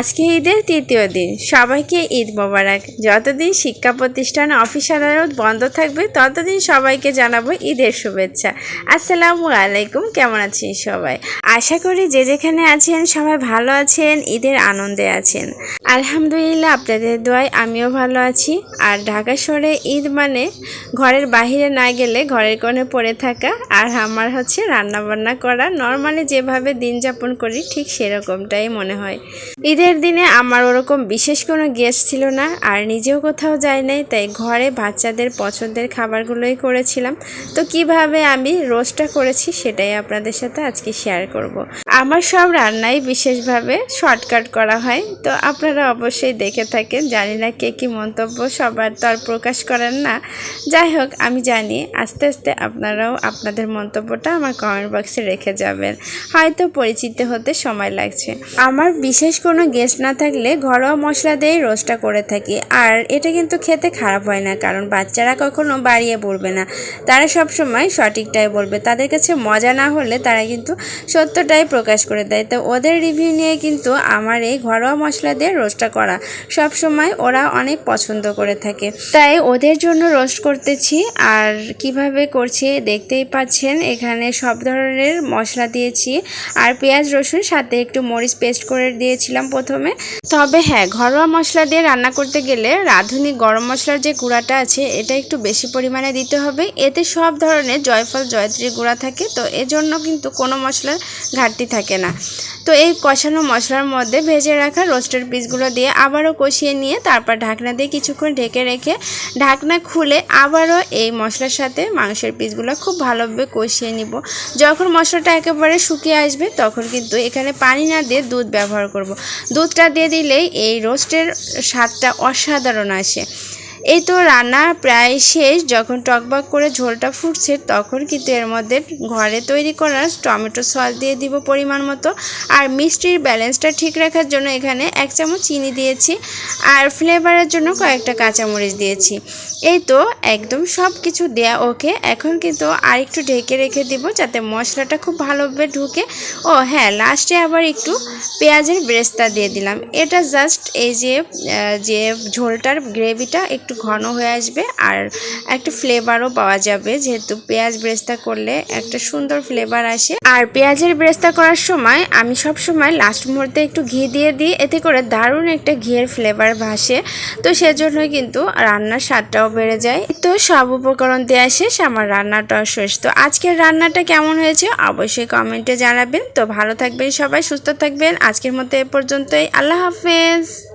আজকে ঈদের তৃতীয় দিন। সবাইকে ঈদ মোবারক। যতদিন শিক্ষা প্রতিষ্ঠান, অফিস, আদালত বন্ধ থাকবে, ততদিন সবাইকে জানাব ঈদের শুভেচ্ছা। আসসালামু আলাইকুম, কেমন আছেন সবাই? আশা করি যে যেখানে আছেন, সবাই ভালো আছেন, ঈদের আনন্দে আছেন। আলহামদুলিল্লাহ, আপনাদের দোয়ায় আমিও ভালো আছি। আর ঢাকা শহরে ঈদ মানে ঘরের বাইরে না গেলে ঘরের কোণে পড়ে থাকা। আর আমার হচ্ছে রান্না বান্না করা। নর্মালি যেভাবে দিন যাপন করি, ঠিক সেরকমটাই মনে হয়। ঈদের দিনে আমার ওরকম বিশেষ কোনো গেস্ট ছিল না, আর নিজেও কোথাও যায় নাই, তাই ঘরে বাচ্চাদের পছন্দের খাবারগুলোই করেছিলাম তো কীভাবে আমি রোস্টটা করেছি সেটাই আপনাদের সাথে আজকে শেয়ার করব। আমার সব রান্নাই বিশেষভাবে শর্টকাট করা হয়। তো আপনারা অবশ্যই দেখে থাকেন, জানি না কে কী মন্তব্য, সবার তো আর প্রকাশ করেন না। যাই হোক, আমি জানি আস্তে আস্তে আপনারাও আপনাদের মন্তব্যটা আমার কমেন্ট বক্সে রেখে যাবেন। হয়তো পরিচিত হতে সময় লাগছে। আমার বিশেষ কোনো গেস্ট না থাকলে ঘরোয়া মশলা দিয়েই রোস্টটা করে থাকি। আর এটা কিন্তু খেতে খারাপ হয় না, কারণ বাচ্চারা কখনো বাড়িয়ে পড়বে না। তারা সব সময় সঠিকটাই বলবে। তাদের কাছে মজা না হলে তারা কিন্তু সত্যটাই প্রকাশ করে দেয়। তো ওদের রিভিউ নিয়ে কিন্তু আমার এই ঘরোয়া মশলা দিয়ে রোস্টটা করা সব সময় ওরা অনেক পছন্দ করে থাকে। তাই ওদের জন্য রোস্ট করতেছি আর কীভাবে করছি দেখতেই পাচ্ছেন, এখানে সব ধরনের মশলা দিয়েছি আর পেঁয়াজ, রসুন, সাথে একটু মরিচ পেস্ট করে দিয়েছিলাম প্রথমে। তবে হ্যাঁ ঘরোয়া মশলা দিয়ে রান্না করতে গেলে রাঁধুনি গরম মশলার যে গুঁড়াটা আছে এটা একটু বেশি পরিমাণে দিতে হবে। এতে সব ধরনের জয়ফল জয়ত্রী গুঁড়া থাকে। তো এজন্য কিন্তু কোনো মশলার ঘাটতি থাকে না। তো এই কষানো মশলার মধ্যে ভেজে রাখা রোস্টের পিসগুলো দিয়ে আবারও কষিয়ে নিয়ে তারপর ঢাকনা দিয়ে কিছুক্ষণ ঢেকে রেখে ঢাকনা খুলে আবারও এই মশলার সাথে মাংসের পিসগুলো খুব ভালোভাবে কষিয়ে নিব। যখন মশলাটা একেবারে শুকিয়ে আসবে তখন কিন্তু এখানে পানি না দিয়ে দুধ ব্যবহার করব। দুধটা দিয়ে দিলেই এই রোস্টের স্বাদটা অসাধারণ আসে। এই তো রান্না প্রায় শেষ। যখন টকবক করে ঝোলটা ফুটছে, তখন কিন্তু এর মধ্যে ঘরে তৈরি করা টমেটো সস দিয়ে দিব পরিমাণ মতো। আর মিষ্টির ব্যালেন্সটা ঠিক রাখার জন্য এখানে এক চামচ চিনি দিয়েছি। আর ফ্লেভারের জন্য কয়েকটা কাঁচামরিচ দিয়েছি। এই তো একদম সব কিছু দেয়া ওকে। এখন কিন্তু আর একটু ঢেকে রেখে দিব যাতে মশলাটা খুব ভালোভাবে ঢুকে। ও হ্যাঁ লাস্টে আবার একটু পেঁয়াজের ব্রেস্তা দিয়ে দিলাম। এটা জাস্ট এই যে যে ঝোলটার গ্রেভিটা একটু ঘন হয়ে আসবে আর একটা ফ্লেভারও পাওয়া যাবে। যেহেতু পেঁয়াজ ব্রেস্তা করলে একটা সুন্দর ফ্লেভার আসে। আর পেঁয়াজের ব্রেস্তা করার সময় আমি সব সময় লাস্ট মুহূর্তে একটু ঘি দিয়ে দিই। এতে করে দারুণ একটা ঘিয়ের ফ্লেভার ভাসে। তো সেজন্য কিন্তু রান্নার স্বাদটাও বেড়ে যায়। তো সব উপকরণ দেওয়া শেষ আমার রান্নাটাও শেষ। তো আজকের রান্নাটা কেমন হয়েছে অবশ্যই কমেন্টে জানাবেন। তো ভালো থাকবেন সবাই, সুস্থ থাকবেন। আজকের মতো এ পর্যন্তই। আল্লাহ হাফেজ।